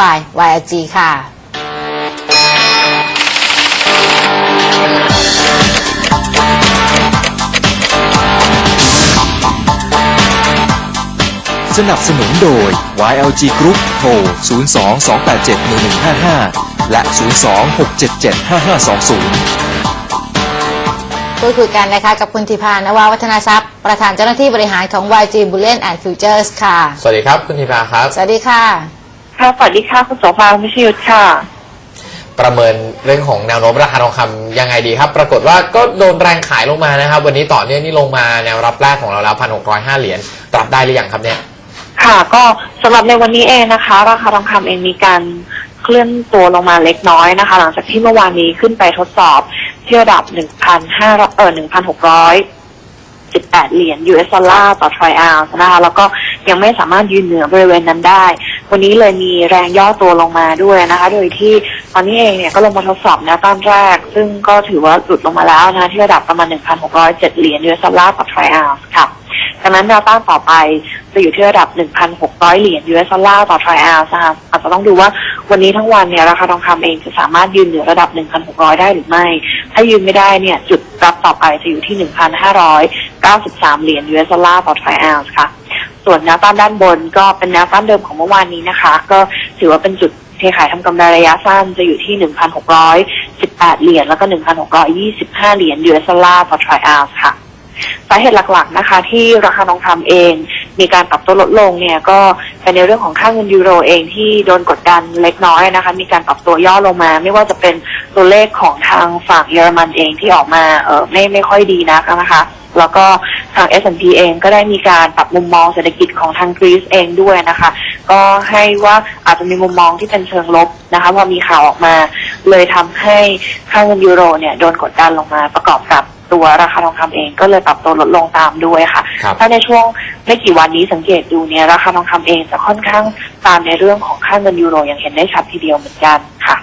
by YLG ค่ะสนับสนุนโดย YLG Group โทร 02-287-1155 และ 02-677-5520 พูดคุยกันนะคะกับคุณธิพานวาวัฒนาทรัพย์ ประธานเจ้าหน้าที่บริหารของ YG Bullion and Futures ค่ะ สวัสดีครับ คุณธีพาครับ สวัสดีค่ะ ค่ะสวัสดีค่ะคุณโสภาคุณพิชยุทธค่ะ ประเมินเรื่องของแนวโน้มราคาทองคำยังไงดีครับ ปรากฏว่าก็โดนแรงขายลงมานะครับ วันนี้ต่อเนื่องนี่ลงมาแนวรับแรกของเราแล้วพันหกร้อยห้าเหรียญรับได้หรือยังครับเนี่ย ค่ะ ก็สำหรับในวันนี้เองนะคะ ราคาทองคำเองมีการเคลื่อนตัวลงมาเล็กน้อยนะคะ หลังจากที่เมื่อวานนี้ขึ้นไปทดสอบที่ระดับ 1,500เอ่อ1,618 เหรียญ US ดอลลาร์ต่อทรอยออนซ์นะคะ แล้วก็ยังไม่สามารถยืนเหนือบริเวณนั้นได้ วันนี้เลยมีแรงย่อตัวลงมาด้วยนะคะ โดยที่ตอนนี้เองเนี่ยก็ลงมาทดสอบแนวต้านแรก ซึ่งก็ถือว่าหลุดลงมาแล้วนะที่ระดับประมาณ 1,607 เหรียญ US ดอลลาร์ต่อทรอยออนซ์ค่ะดังนั้นแนวต้านต่อไปจะอยู่ที่ระดับ 1,600 เหรียญ US ดอลลาร์ต่อทรอยออนซ์นะคะอาจจะต้องดูว่าวันนี้ทั้งวันเนี่ยราคาทองคำเองจะสามารถยืนเหนือระดับ 1,600 ได้หรือไม่ ถ้ายืนไม่ได้เนี่ยจุดรับต่อไปจะอยู่ที่ 1,593 เหรียญ US ดอลลาร์ต่อทรอยออนซ์ค่ะ ส่วนแนวต้านด้านบนก็เป็นแนวต้านเดิมของเมื่อวานนี้นะคะ ก็ถือว่าเป็นจุดเทขายทำกำไรระยะสั้นจะอยู่ที่ 1,618 เหรียญแล้วก็ 1,625 เหรียญ US ดอลลาร์ต่อทรอยออนซ์ค่ะสาเหตุหลักๆนะคะ ที่ราคาทองคำเอง มีการปรับตัวลดลงเนี่ยก็เป็นในเรื่องของค่าเงินยูโรเองที่โดนกดดันเล็กน้อยนะคะ มีการปรับตัวย่อลงมา ไม่ว่าจะเป็นตัวเลขของทางฝั่งเยอรมันเองที่ออกมาเออไม่ไม่ค่อยดีนักนะคะ แล้วก็ ทาง S&P เองก็ได้มีการปรับมุมมองเศรษฐกิจของทางกรีซเองด้วยนะคะ ก็ให้ว่าอาจจะมีมุมมองที่เป็นเชิงลบนะคะพอมีข่าวออกมา เลยทำให้ค่าเงินยูโรเนี่ยโดนกดดันลงมาประกอบกับตัวราคาทองคำเองก็เลยปรับตัวลดลงตามด้วยค่ะครับถ้าในช่วงไม่กี่วันนี้สังเกตดูเนี่ยราคาทองคำเองจะค่อนข้างตามในเรื่องของค่าเงินยูโรอย่างเห็นได้ชัดทีเดียวเหมือนกันค่ะ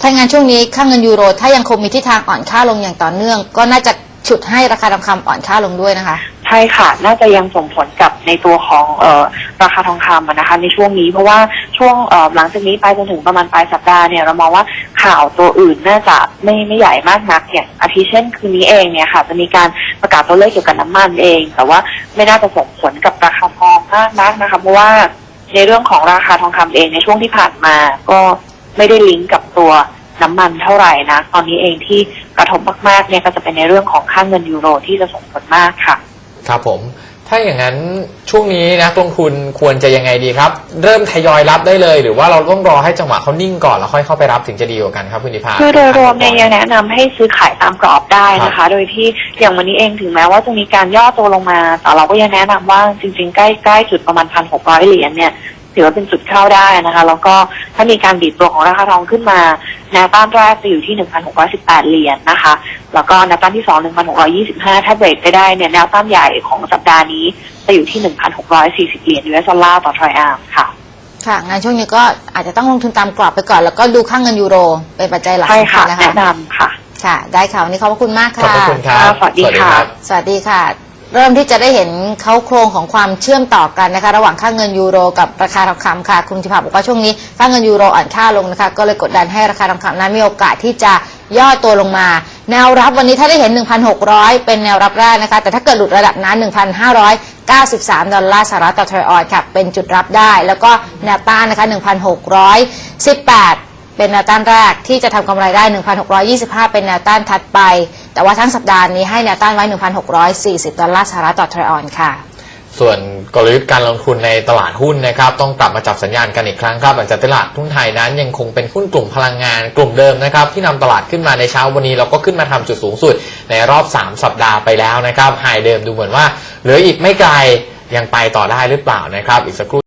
ถ้างั้นช่วงนี้ค่าเงินยูโร ถ้ายังคงมีทิศทางอ่อนค่าลงอย่างต่อเนื่อง ก็น่าจะ ฉุดให้ราคาทองคำอ่อนค่าลงด้วยนะคะ ใช่ค่ะ น่าจะยังส่งผลกับในตัวของเออราคาทองคำอะนะคะในช่วงนี้เพราะว่าช่วงเออหลังจากนี้ไปจนถึงประมาณปลายสัปดาห์เนี่ยเรามองว่าข่าวตัวอื่นน่าจะไม่ไม่ใหญ่มากนักอย่างอาทิเช่นคืนนี้เองเนี่ยค่ะ จะมีการประกาศตัวเลขเกี่ยวกับน้ำมันเอง แต่ว่าไม่น่าจะส่งผลกับราคาทองมากนักนะคะเพราะว่าในเรื่องของราคาทองคำเองในช่วงที่ผ่านมา ก็ไม่ได้ลิงก์กับตัวน้ำมันเท่าไหร่นะตอนนี้เองที่ กระทบมากๆเนี่ยก็จะเป็นในเรื่องของค่าเงินยูโรที่จะส่งผลมากค่ะ ครับผม ถ้าอย่างนั้นช่วงนี้นักลงทุนควรจะยังไงดีครับ เริ่มทยอยรับได้เลย หรือว่าเราต้องรอให้จังหวะเขานิ่งก่อนแล้วค่อยเข้าไปรับถึงจะดีกว่ากันครับคุณธิพาคือโดยรวมเนี่ยยังแนะนำให้ซื้อขายตามกรอบได้นะคะ โดยที่อย่างวันนี้เองถึงแม้ว่าจะมีการย่อตัวลงมา แต่เราก็ยังแนะนำว่าจริงๆใกล้ใกล้จุดประมาณพันหกร้อยเหรียญเนี่ย ถือว่าเป็นจุดเข้าได้นะคะ แล้วก็ถ้ามีการดีดตัวของราคาทองขึ้นมาแนวต้านแรกจะอยู่ที่ 1,618 เหรียญนะคะ แล้วก็แนวต้านที่ 2 1,625 ถ้าเบรกไปได้เนี่ยแนวต้านใหญ่ของสัปดาห์นี้จะอยู่ที่ 1,640 เหรียญ US ดอลลาร์ต่อทรอยออนซ์ค่ะค่ะงานช่วงนี้ก็อาจจะต้องลงทุนตามกรอบไปก่อน แล้วก็ดูค่าเงินยูโรเป็นปัจจัยหลักใช่สำคัค่ะญนะคะแนะนำค่ะ ค่ะ ได้ค่ะวันนี้ขอบพระคุณมากขอบค่ะพระคุณครับค่ะ สวัสดีค่ะรับสวัสดีค่ะ เริ่มที่จะได้เห็นเขาโครงของความเชื่อมต่อกันนะคะ ระหว่างค่าเงินยูโรกับราคาทองคำค่ะ คุณธิภาบอกว่าช่วงนี้ค่าเงินยูโรอ่อนค่าลงนะคะ ก็เลยกดดันให้ราคาทองคำนั้นมีโอกาสที่จะย่อตัวลงมา แนวรับวันนี้ถ้าได้เห็น 1,600 เป็นแนวรับแรกนะคะ แต่ถ้าเกิดหลุดระดับนั้น 1,593 ดอลลาร์สหรัฐต่อทรอยออนซ์ค่ะ เป็นจุดรับได้ แล้วก็แนวต้านนะคะ 1,618 เป็นแนวต้านแรกที่จะทำกำไรได้ 1,625 เป็นแนวต้านถัดไป แต่ว่าทั้งสัปดาห์นี้ให้แนวต้านไว้ 1,640 ดอลลาร์สหรัฐต่อทรอยออนค่ะ ส่วนกลยุทธ์การลงทุนในตลาดหุ้นนะครับ ต้องกลับมาจับสัญญาณกันอีกครั้งครับหลังจากตลาดหุ้นไทยนั้นยังคงเป็นหุ้นกลุ่มพลังงานกลุ่มเดิมนะครับ ที่นำตลาดขึ้นมาในเช้าวันนี้เราก็ขึ้นมาทำจุดสูงสุดในรอบ 3 สัปดาห์ไปแล้วนะครับไฮเดิมดูเหมือนว่าเหลืออีกไม่ไกลยังไปต่อได้หรือเปล่านะครับอีกสักครู่